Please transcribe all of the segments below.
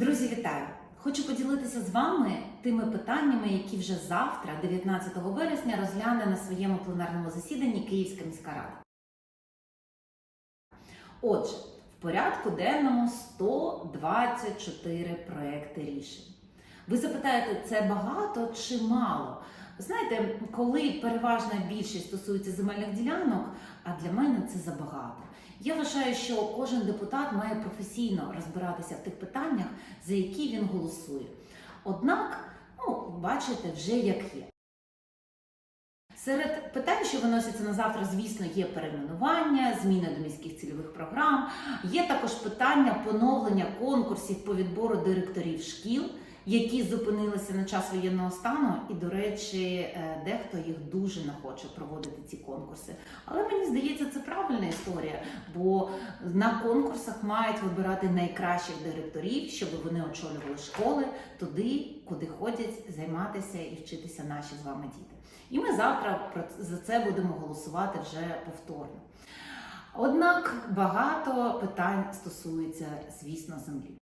Друзі, вітаю! Хочу поділитися з вами тими питаннями, які вже завтра, 19 вересня, розгляне на своєму пленарному засіданні Київська міська рада. Отже, в порядку денному 124 проекти рішень. Ви запитаєте, це багато чи мало? Знаєте, коли переважна більшість стосується земельних ділянок, а для мене це забагато. Я вважаю, що кожен депутат має професійно розбиратися в тих питаннях, за які він голосує. Однак, ну, бачите, вже як є. Серед питань, що виносяться на завтра, звісно, є перейменування, зміни до міських цільових програм. Є також питання поновлення конкурсів по відбору директорів шкіл, які зупинилися на час воєнного стану, і, до речі, е, дехто їх дуже не хоче проводити ці конкурси. Але мені здається, це правильна історія, бо на конкурсах мають вибирати найкращих директорів, щоб вони очолювали школи туди, куди ходять займатися і вчитися наші з вами діти. І ми завтра за це будемо голосувати вже повторно. Однак багато питань стосується, звісно, землі.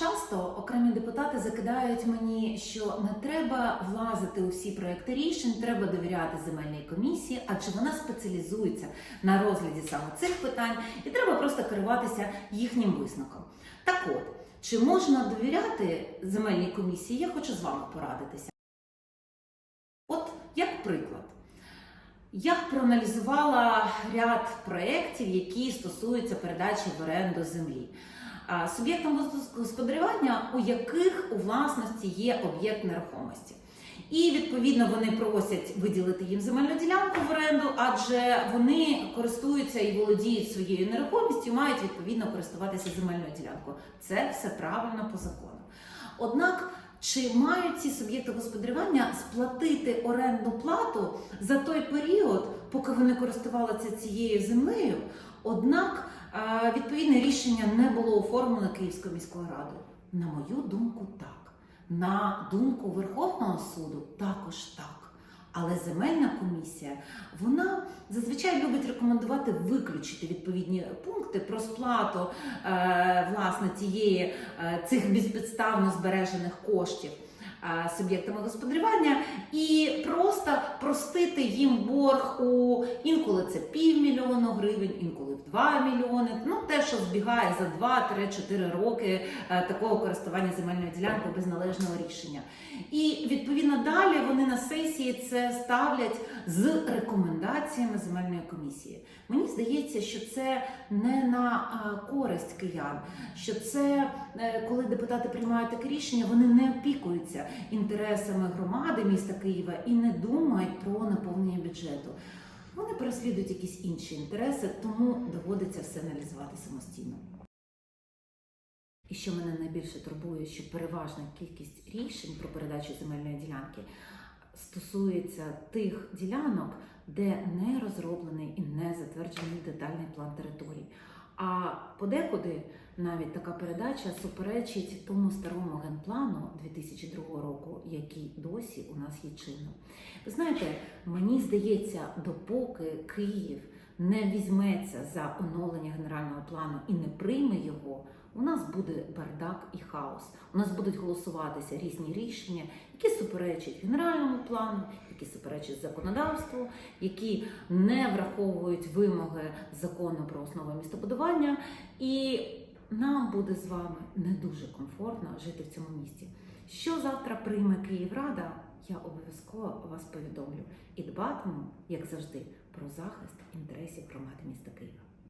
Часто окремі депутати закидають мені, що не треба влазити у всі проекти рішень, треба довіряти земельній комісії, адже вона спеціалізується на розгляді саме цих питань, і треба просто керуватися їхнім висновком. Так от, чи можна довіряти земельній комісії, я хочу з вами порадитися. От як приклад. Я проаналізувала ряд проєктів, які стосуються передачі в оренду землі. А, Суб'єктом господарювання, у яких у власності є об'єкт нерухомості. І відповідно вони просять виділити їм земельну ділянку в оренду, адже вони користуються і володіють своєю нерухомістю, мають відповідно користуватися земельною ділянкою. Це все правильно по закону. Однак, чи мають ці суб'єкти господарювання сплатити орендну плату за той період, поки вони користувалися цією землею? Однак е, відповідне рішення не було оформлено Київською міською радою. На мою думку, так. На думку Верховного суду також так. Але земельна комісія вона зазвичай любить рекомендувати виключити відповідні пункти про сплату е, власне цієї е, цих безпідставно збережених коштів суб'єктами господарювання і просто простити їм борг у інколи це півмільйона гривень, інколи в 2 мільйони. Ну те, що збігає за 2-3-4 роки е, такого користування земельною ділянкою без належного рішення. І відповідно далі вони на сесії це ставлять з рекомендаціями земельної комісії. Мені здається, що це не на е, користь киян, що це е, коли депутати приймають таке рішення, вони не опікуються інтересами громади міста Києва і не думають про наповнення бюджету. Вони переслідують якісь інші інтереси, тому доводиться все аналізувати самостійно. І що мене найбільше турбує, що переважна кількість рішень про передачу земельної ділянки стосується тих ділянок, де не розроблений і не затверджений детальний план територій. А подекуди навіть така передача суперечить тому старому генплану 2002 року, який досі у нас є чином. Ви знаєте, мені здається, допоки Київ не візьметься за оновлення генерального плану і не прийме його, у нас буде бардак і хаос. У нас будуть голосуватися різні рішення, які суперечать генеральному плану, які суперечать законодавству, які не враховують вимоги закону про основи містобудування. І нам буде з вами не дуже комфортно жити в цьому місті. Що завтра прийме Київрада, я обов'язково вас повідомлю і дбатиму, як завжди, про захист інтересів громади міста Києва.